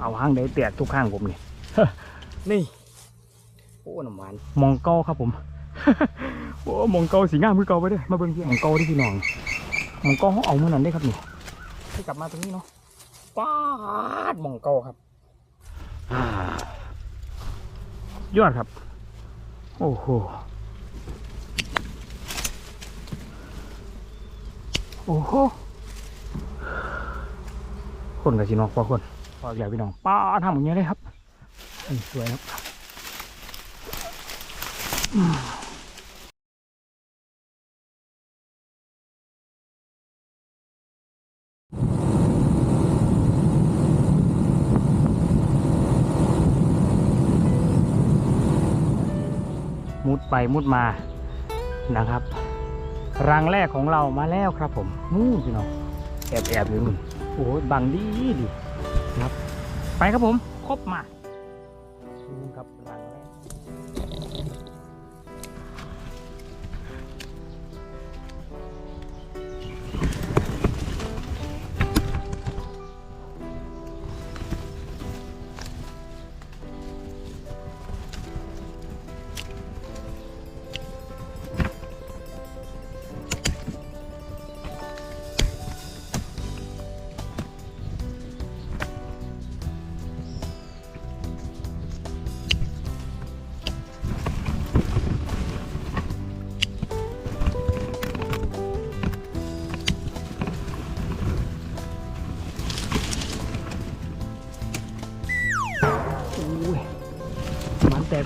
เอาห้างได้แตกทุกข้างผมนี่นี่โอ้น้ำหวานมองเก้าครับผมโอ้มองเก้าสีงามมือเก้าไปเด้อมาเบิ่งที่มองเก้าที่พี่น้องมองเก้าเขาเอาเมื่อนั้นได้ครับนี่ให้กลับมาตรงนี้เนาะป้าดมองเก้าครับอ่ายอดครับ โอ้โหโอ้โหคนกับสีนอกพอคน พอใหญ่พี่น้องป้าทำอย่างนี้เลยครับสวยครับมุดไปมุดมานะครับ รังแรกของเรามาแล้วครับผมนู่นพี่น้องแอบแอบอยู่นู่นโอ้บังดีดี ไปครับผมครบมา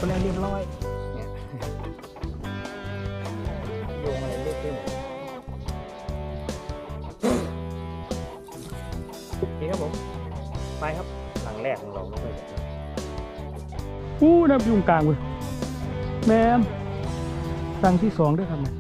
กก็แล้วเรียบร้อยเนี่ยโยงอะไรเล็กไปหมดโอเคครับผม ไปครับหลังแรกของเราไม่ค่อยใหญ่นอู้น้ำยุงกลางเว้ยแม่มรังที่สองด้วยครับเนี่ย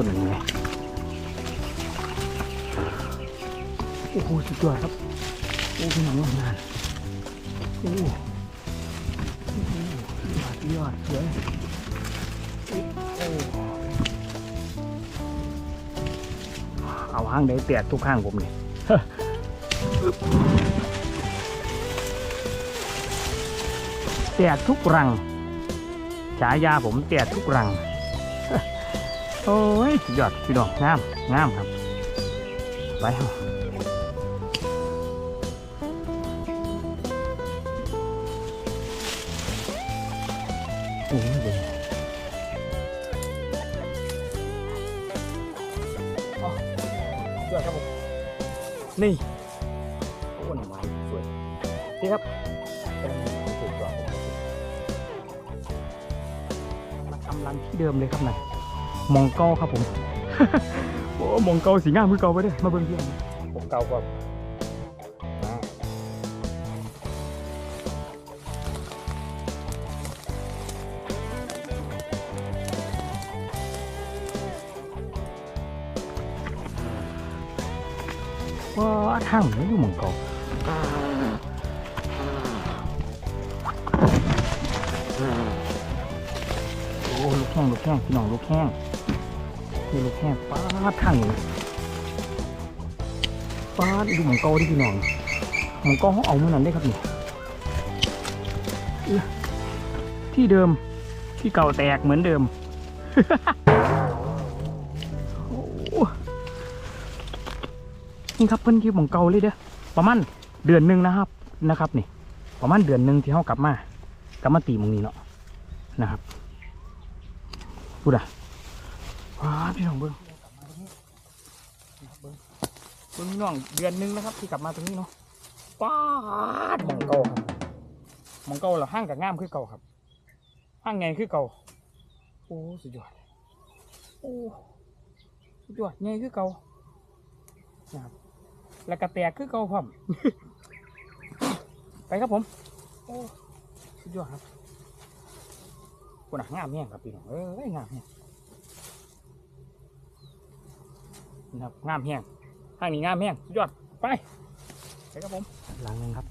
ตัวหนึ่งโอ้โหสุดยอดครับ โอ้พี่น้องทำงานโอ้โหยอดยอดสวยโอ้เอาห้างได้แตกทุกข้างผมเลยแตกทุกรังฉายาผมแตกทุกรัง โอ้ยสุดยอดพี่น้องงามงามครับ ไปเฮาโอ้ยยอดครับผมนี่โอ้หน่อไม้สวยนี่ครับเป็นสุดยอดผมาทำรังที่เดิมเลยครับนะ มองเก้าครับผม โอ้มองเก้าสีงามมือเก่าไปเด้อมาเบิ่งเพื่อนผมเก่าก็มาว่าทางนี้อยู่หมองเก่าโอ้ลูกแข้งลูกแข้งพี่น้องลูกแข้ง นี่ลูกแข้งป้าดทางป้าดูหมองเก่าดิพี่น้องหมองเก่าเขาเอาเมื่อนั้นได้ครับนี่ที่เดิมที่เก่าแตกเหมือนเดิมนี่ครับเพิ่นคือหมองเก่าเลยเด้อประมาณเดือนหนึ่งนะครับนะครับนี่ ประมาณเดือนหนึ่งที่เขากลับมากลับมาตีมงนี้เนาะนะครับพูดอะ ว้าพี่น้องเบิ้งคุณพี่น้องเดือนนึงนะครับที่กลับมาตรงนี้เนาะป้าดหมองเก่าครับหมองเก่าเหรอห้างกับง่ามคือเก่าครับห้างไงคือเก่าโอ้สุดยอดโอ้สุดยอดไงคือเก่านะครับแล้วก็แตกคือเก่าพร้อมไปครับผมโอ้สุดยอดครับคนอะงามแห้งครับพี่น้องเอ้ยงามแห้ง นะครับงามแห้งห้างนี้งามแห้งสุดยอดไปไปครับผมหลังหนึงครับ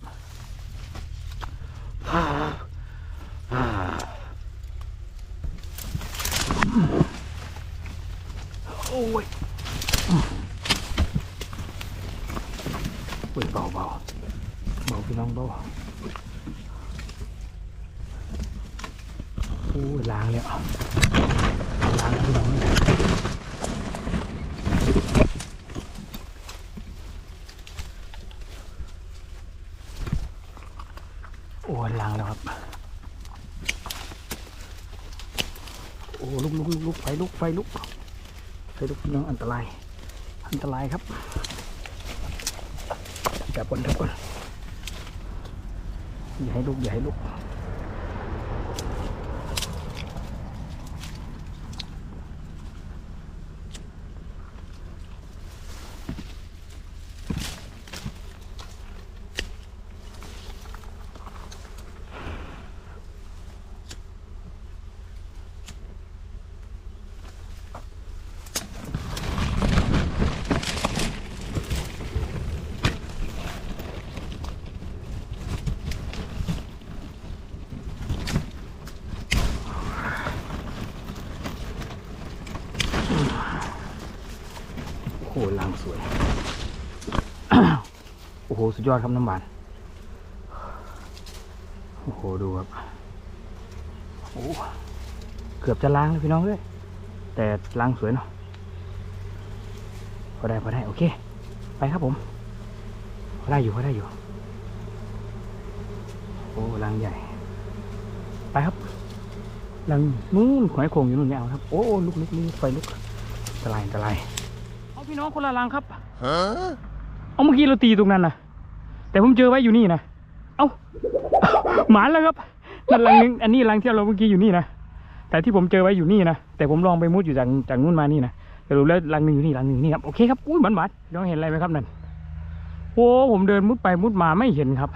โอ้ยอุ้ยเบาเบาเบาพี่น้องเบาโอ้ยล้างแล้วล้างพี่น้องโอ้ย ล้างแล้วครับ โอ้ลุกลุกลุกไฟลุกไฟลุกไฟลุกน้องอันตราย อันตรายครับจับบนจับก่อนอย่าให้ลุกอย่าให้ลุก ลางสวย โอ้โห สุดยอดครับน้ำหวาน โอ้โห ดูครับ โอ้ เกือบจะล้างเลยพี่น้องเลย แต่ล้างสวยเนาะ พอได้ พอได้ โอเค ไปครับผม พอได้อยู่ พอได้อยู่ โอ้ล้างใหญ่ ไปครับล้างนู้นหอยโขงอยู่นู่นไม่เอาครับ โอ้ลุกลุกลุกไฟลุกอันตรายอันตราย พี่น้องคนละรังครับเอาเมื่อกี้เราตีตรงนั้นนะแต่ผมเจอไว้อยู่นี่นะ เอาหมานแล้วครับนั่นรังนึงอันนี้รังที่เราเมื่อกี้อยู่นี่นะ แต่ที่ผมเจอไว้อยู่นี่นะ แต่ผมลองไปมุดอยู่จากจากนู้นมานี่นะสรุปแล้วรังหนึงอยู่นี่รังหนึงอยู่นี่ครับ โอเคครับ อุ้ยหมันหวานๆน้องเห็นอะไรไหมครับนั่น โอ้ผมเดินมุดไปมุดมาไม่เห็นครับ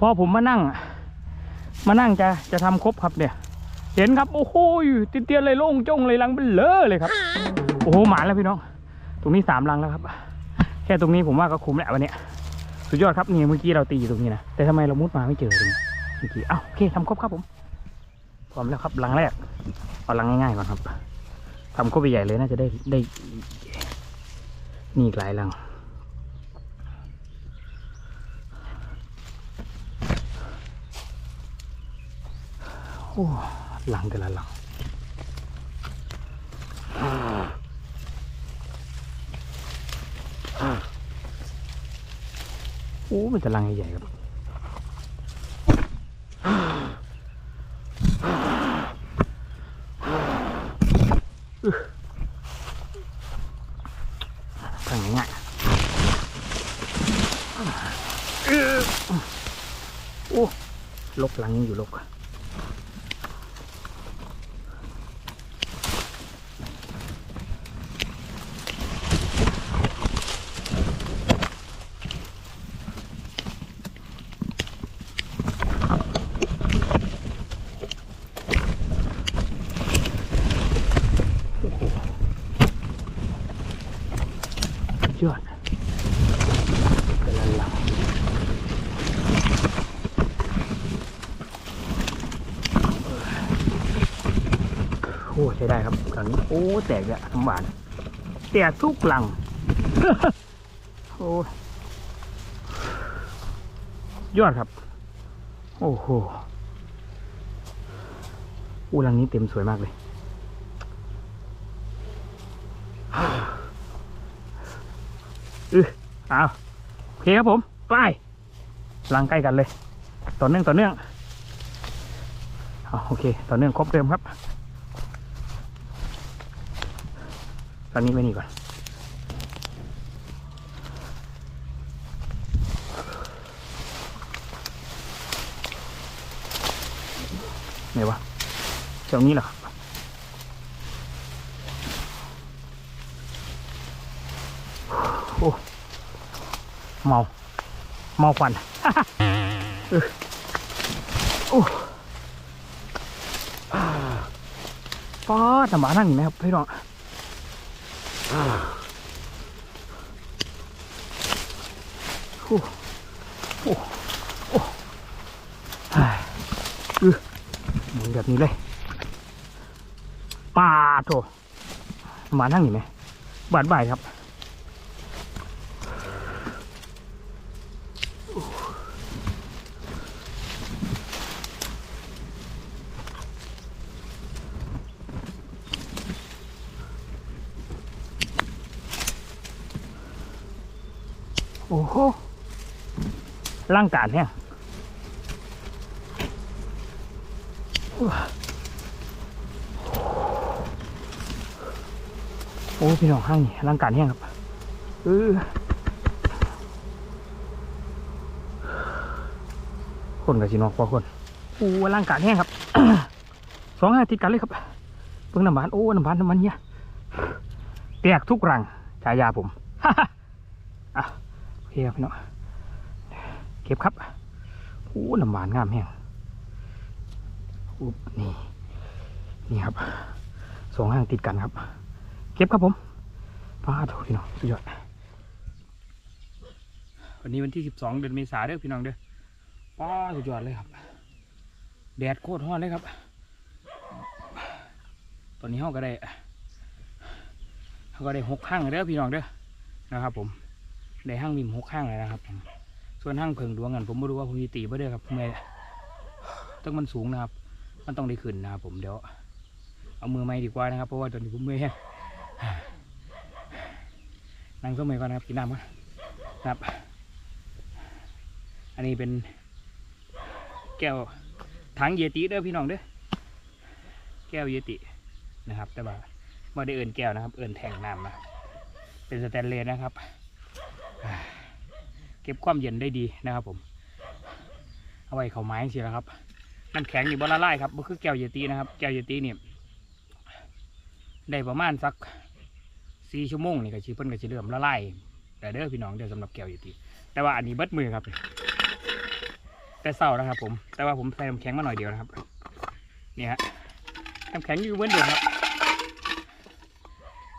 พอผมมานั่ง มานั่งจะจะทำครบครับเนี่ย เห็นครับ โอ้โหติเตียนๆเลยโล่งจ้งเลยรังเบลเลอเลยครับ โอ้โหหมาแล้วพี่น้อง ตรงนี้สามรังแล้วครับ แค่ตรงนี้ผมว่าก็คุ้มแหล้ววันนี้สุดยอดครับนี่เมื่อกี้เราตีอยู่ตรงนี้นะแต่ทำไมเรามุดมาไม่เจอตรงนี้เมื่อกี้อ้าโอเคทำครบครับผมพร้อมแล้วครับรังแรกเอารังง่ายๆก่อนครับทำครบใหญ่เลยน่าจะได้ได้นี่อีกหลายรังโอ้รังแต่ละรัง อ้มันจะรังใหญ่ๆครับอึ๊ะทางง่ายๆอึ๊ะโอ้ลกหลังยังอยู่ลกโอ้โหสุดยอดแต่ละหลังโอ้ใช้ได้ครับครั้งนี้ โอ้แตกเลยน้ำหวานแตกทุกหลัง โอ้ยยอดครับ โอ้โหอู้หลังนี้เต็มสวยมากเลยอือเอาโอเคครับผมไปลังใกล้กันเลย ต่อเนื่องต่อเนื่องเอาโอเค ต่อเนื่องครบเดิมครับ อนนี้ไม่นี่ก่อน ไหนวะแถวนี้เหรอโอ้เมา เมาควันออ้ป้าทำหมานั่งอยู่ไหมครับพี่ร้อง โอ้โอ้โอ้อ่าเออหมุนแบบนี้เลยปาดโถมานนั่งอยู่ไหมบาดบ่ายครับ โอ้โหร่างกายเนี่ยโอ้พี่น้องห้างนี่ร่างกายเนี่ยครับเออคนกับจีนอกพอคนโอ้ร่างกายเนี่ยครับสองห้าติดกันเลยครับเพิ่งน้ำมันโอ้น้ำมันน้ำมันเนี่ยแตกทุกรังฉายาผม คครับพี่น้องเก็บครับโอ้น้ำหวานงามแห้งอุ๊บนี่นี่ครับสองห้างติดกันครับ เก็บครับผมป้าโถพี่น้องสุดยอดวันนี้วันที่สิบสองเดือนเมษาเด้อพี่น้องเด้อป้าสุดยอดเลยครับ แดดโคตรร้อนเลยครับ ตอนนี้เขาก็ได้เขาก็ได้หกข้างเด้อพี่น้องเด้อนะครับผม ได้ห้างมิมหกข้างเลยนะครับผมส่วนห้างเพิงดวงกันผมไม่รู้ว่าผมจะตีไ่ได้ครับเมื่อต้องมันสูงนะครับ มันต้องได้ขึ้นนะครับผมเดี๋ยวเอามือไม้ดีกว่านะครับ เพราะว่าตอนนี้ผมเมื่อยแห้งนั่งสมัยก่อนนะครับกินน้ำก่อนครับ อันนี้เป็นแก้วถังเยติเด้อพี่น้องเด้อแก้วเยตินะครับ แต่ว่าไม่ได้เอินแก้วนะครับ เอินแทงน้ำนะเป็นสแตนเลสนะครับ เก็บความเย็นได้ดีนะครับผม เอาไว้เขาไม้สิแล้วครับน้ำแข็งอยู่บนละลายครับก็คือแก้วเยตินะครับ แก้วเยตินี่ยได้ประมาณสักสี่ชั่วโมงนี่ก็ชีเพิ่นก็จะเริ่มละลายแต่เด้อพี่น้องเดี๋ยวสำหรับแก้วเยติแต่ว่าอันนี้เบิดมือครับ แต่เศร้านะครับผม แต่ว่าผมใส่น้ำแข็งมาหน่อยเดียวนะครับนี่ฮะน้ำแข็งอยู่เหมือนเดิมครับ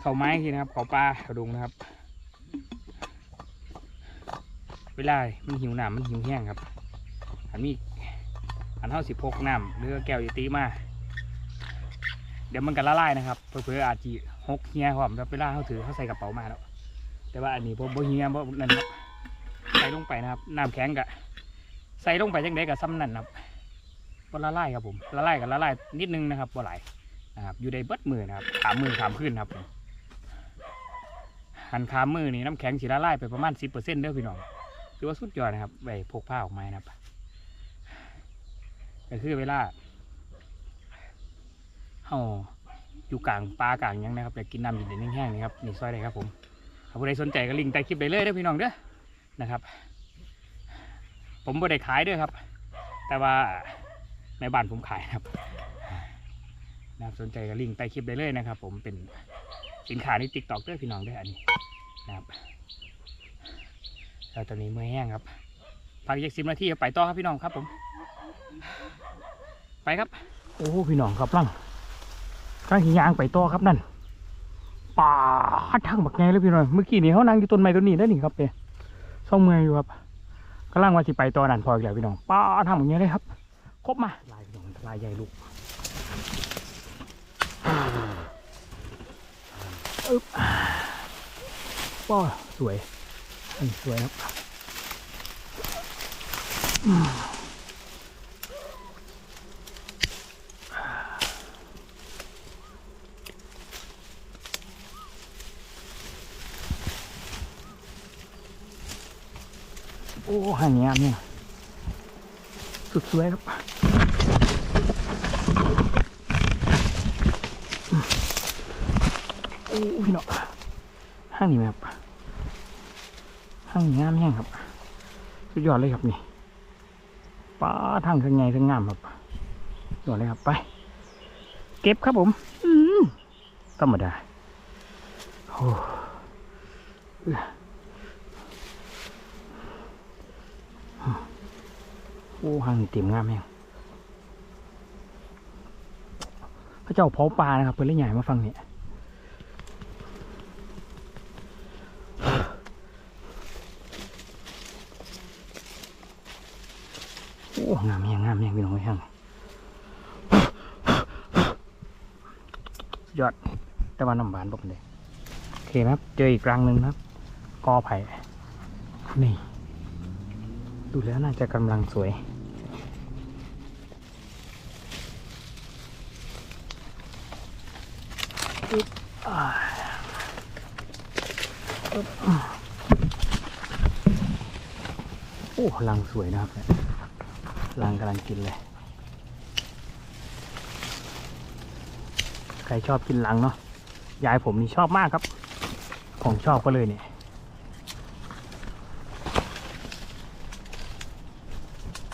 เขาไม้ทีนะครับเขาปลาเขาดุงนะครับ เวลา มันหิวน้ำมันหิวแห้งครับอันนี้อันเท่าสิบพกน้ำหรือแก้วอยตีมา เดี๋ยวมันก็ละลายนะครับ เพื่อๆอาจจะหกเฮียความแล้วเวลาเขาถือเขาใส่กระเป๋ามาแล้วแต่ว่าอันนี้ผมบ่เฮียบ่นั่นครับใส่ลงไปนะครับน้ำแข็งกะใส่ลงไปจังไดกับซ้ำนั่นครับบ่ละลายครับผมละลายกับละลายนิดนึงนะครับบ่หลายนะครับอยู่ในเบิดมือนะครับขามมือขามขึ้นครับผมหันขามมือนี่น้ำแข็งสีละลายไปประมาณสิบเปอร์เซ็นต์เด้อพี่น้อง ถือว่าสุดยอดนะครับไปพกผ้าออกมานะครับก็คือเวลาเฮาอยู่กลางปลากลางยังนะครับอยากกินน้ำเย็นๆแห้งๆนะครับนี่ซอยได้ครับผมถ้าผู้ใดสนใจก็ลิงก์ใต้คลิปได้เลยเด้อพี่น้องเด้อนะครับ ผมบ่ได้ขายด้วยครับ แต่ว่าในบ้านผมขายนะครับนะครับสนใจก็ลิงก์ใต้คลิปได้เลยนะครับ ผมเป็นสินค้าในติ๊กต็อกด้วยพี่น้องด้วยอันนี้นะครับ แล้วตอนนี้เมื่อแห้งครับพักอีกสิบนาทีไปต่อครับพี่น้องครับผม ไปครับ โอ้พี่น้องครับร่างร่างหิยางไปต่อครับนั่นป่าทางบักไงเลยพี่น้องเมื่อกี้นี่เขานั่งอยู่ต้นไม้ต้นนี้ได้หนิครับเนี่ยช่องเมืองอยู่ครับกำลังว่าสิไปต่อนั่นพออีกแล้วพี่น้องป่าทางบักไงเลยครับ ครบมาลายพี่น้องลายใหญ่ลูกว้าสวยอันนี้ สวยครับอืมโอ้หางามเนี่ย สุดสวยครับโอ้พี่น้องห้างนี้ไหมครับางงามแห้งครับสุดยอดเลยครับนี่ป้าทางข้งในข้งงามครับสุดยอดเลยครับไป เก็บครับผมอืมธรรมดาโอ้โอ้หังเต็มงามแฮงพระเจ้าเผาปลานะครับเพื่อนเล่นใหญ่มาฟังเนี่ย งามแฮงงามแฮงพี่น้องแฮงสุดยอด แต่ว่าน้ำหวานบอกเลยโอเคครับ เจออีกรังหนึ่งครับ กอไผ่ นี่ ดูแล้วน่าจะกำลังสวย อึ๊บอ่าอึ๊บโอ้รังสวยนะครับ เนี่ยรังกำลังกินเลย ใครชอบกินรังเนาะ ยายผมนี่ชอบมากครับ ของชอบก็เลยเนี่ย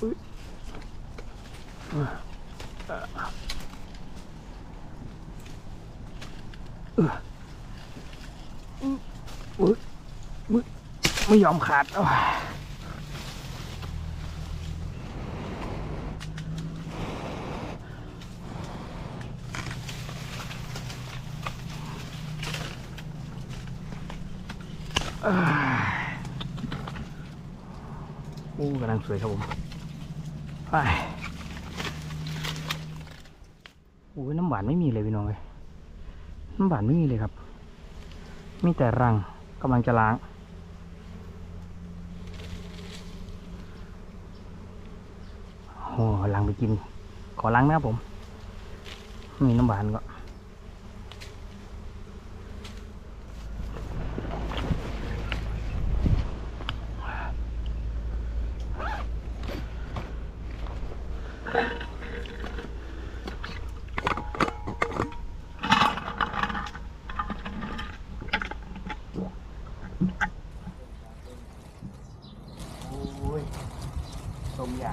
อุ๊ยเอ่อเอ่อเอ่ออุ๊ยอุ๊ยไม่ยอมขาด อ้ยเอ้ยโอ้กำลังสวยครับผม ไปโอ้ยน้ำหวานไม่มีเลยพี่น้องเลยน้ำหวานไม่มีเลยครับ มีแต่รังกำลังจะล้าง โอ้ล้างไปกิน ขอล้างนะครับผม มีน้ำหวานก็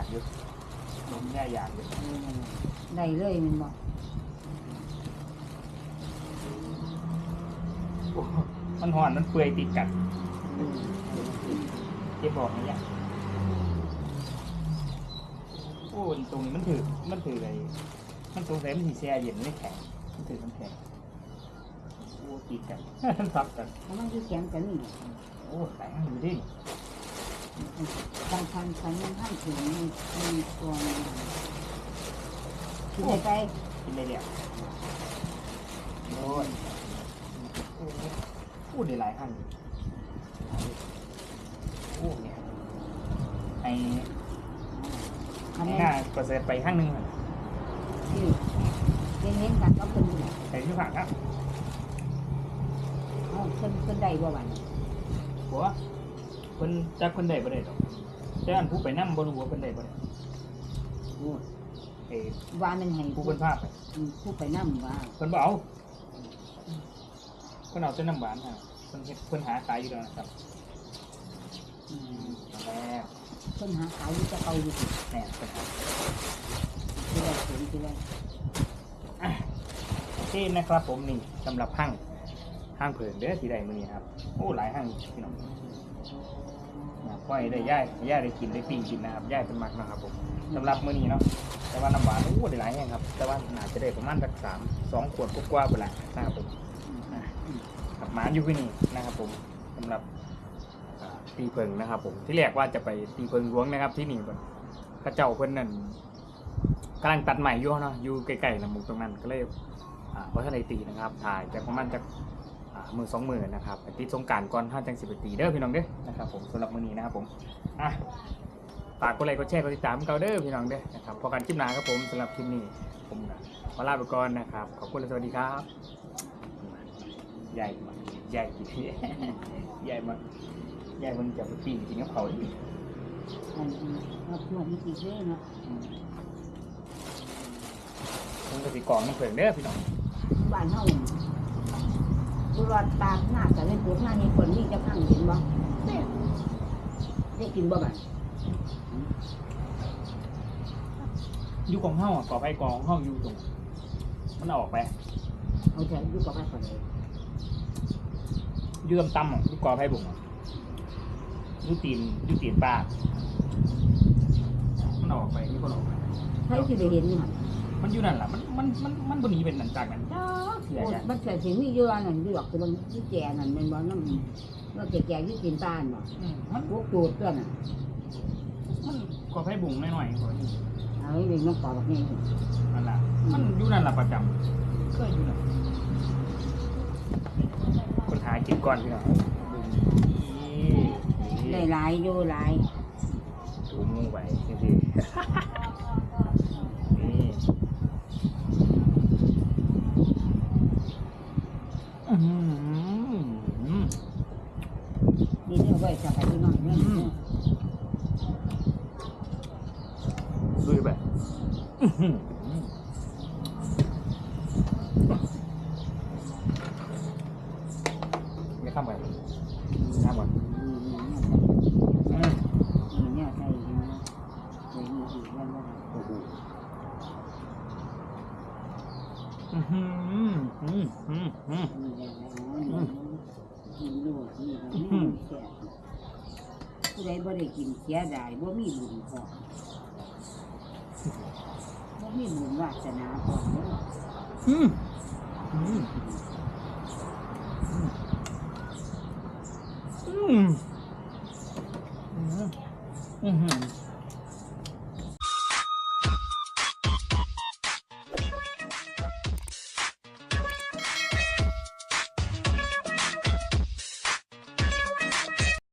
ากอยู่ลมแย่อยากอยู่ได้เลยแมันบอกโอ้มันห่อนมันเปื่อยติดกันเจ็บบอกนี่ยโอ้ยตรงนี้มันถือมันถืออะไรมันสงสัยมันสีแช่เย็นไม่แข็งมันถือมันแข็งโอ้ติดกันมันซับกันเพราะมันที่แข็งกันนี่โอ้แข็งอยู่ดิ บางพันพันมันท่านถึงมีตัวมันที่ไหนไปกินได้เดียวโอ้ยโอ้ยพูดได้หลายครั้งอยู่โอ้เนี่ยไอ้ไอ้หน้าประเสริฐไปข้างหนึ่งอะที่เน้นๆกันก็เป็นอยู่ใส่ที่ผักครับเอาเพิ่นเพิ่นได้บ่วันหัว คนจากคนใดบ่ได้ดอกแต่อันผู้ไปนั่งบนหัวคนใดบ่ได้โอ้เอ้ว่ามันให้ผู้คนภาพไปผู้ไปนั่ว่าคนบ่เอาคนเอาแต่น้ำหวานฮะคนเฮ็ดคนหาขายอยู่แล้วนะครับอืมเอาแล้วเพิ่นหาขายอยู่จะเก่าอยู่ที่แหน่คนหาที่แรกถึงที่แรกอะโอเคนะครับ ผมนี่สำหรับห้างห้างเผินเด้อที่ใดมื้อนี้ครับ โอ้หลายห้างพี่น้อง อยากปล่อยได้ย่ายย่ายได้กินได้ปิ้งกินนะครับย่ายเป็นมักนะครับผมสำหรับมื้อนี้เนาะแต่ว่าน้ำหวานโอ้ได้หลายแห่งครับ แต่ว่าน่าจะได้ประมาณสักสามสองขวดกว่าๆไปละนะครับผมมอืมกับหมาอยู่ที่นี่นะครับ ผมสำหรับตีเพิงนะครับ ผมที่แรกว่าจะไปตีเพิงหลวงนะครับ ที่นี่แบบพระเจ้าเพิ่นนั่นกำลังตัดใหม่อยู่เนาะอยู่ใกล้ๆลำมุกตรงนั้นก็เลยอ่าเพราะท่านได้ตีนะครับ ถ่ายจากประมาณจาก มือสองมือนะครับไปติดสงกรารก่อนท่านจังสิบตีเด้อพี่น้องเด้อนะครับผมสำหรับมื้อนี้นะครับผมอะฝากกดไลค์กดแชร์กดติดตามเก่าเด้อพี่น้องเด้อนะครับพอกันคลิปหน้าครับผมสำหรับคลิปนี้ผมก็ขอลาไปก่อนนะครับ ขอบคุณและสวัสดีครับ ใหญ่มากใหญ่กี่ทีใหญ่มากใหญ่มันจะไปปีนกินกับเขาอีกอันนี้เอาพวกนี้อีกเด้อเนาะมันก็สิกรองน้ำเผิงเด้อพี่น้องบ้านเฮา ผู้รอดตากหน้าจะเล่นตัวหน้านี่คนนี่จะพังเห็นบ่เนี่ยได้กินบ่บัดอยู่ของเฮาอะกอไผ่กองของเฮาอยู่ตรงมันเอาออกไปเอาใจอยู่กับไผคนเลยอยืมตำอะลูกกอไผ่บุ๋งอะอยูตีนอยูตีนป้ามันเอาออกไปมีคนเอาออกไปใครสิได้เห็นนี่หั่นมันอยู่นั่นแหละมันมันมันมันบนนี้เป็นหนังจากนั้นจ้าเสียโอ้ใจมันใส่สิมีอยู่อันนั้นอยู่ดอกคือมันที่แก่นั่นแม่นบ่นำว่าแก่ๆอยู่กินตาลบ่อืมมันพวกตูดตัวน่ะมันกอไผ่บุ๋งหน่อยๆกว่านี้เอาไว้เป็นน้องปอบักนี่นั่นแหละมันอยู่นั่นแหละประจำเคยอยู่นั่นคนหากินก่อนพี่น้องนี่ได้หลายอยู่หลาย ถูมือไว้จริงๆนี่อื้อหือ นี่เนี่ยไว้จะไปที่นอนเนี่ย อืม ลุยไปอื้อหือไม่ข้ามไปข้ามก่อนอืม นี่เนี่ยใส่อยู่นะใส่ นี่อีกแล้วว่าโอ้โหอื้อหืออืมอืมอืมนี่แหละนะกินลูกนี่ก็แม่นแซ่บผู้ใดบ่ได้กินเสียดายบ่มีบุญพอบ่มีบุญวาสนาพอเด้ออืมอืมอืมอืมอืม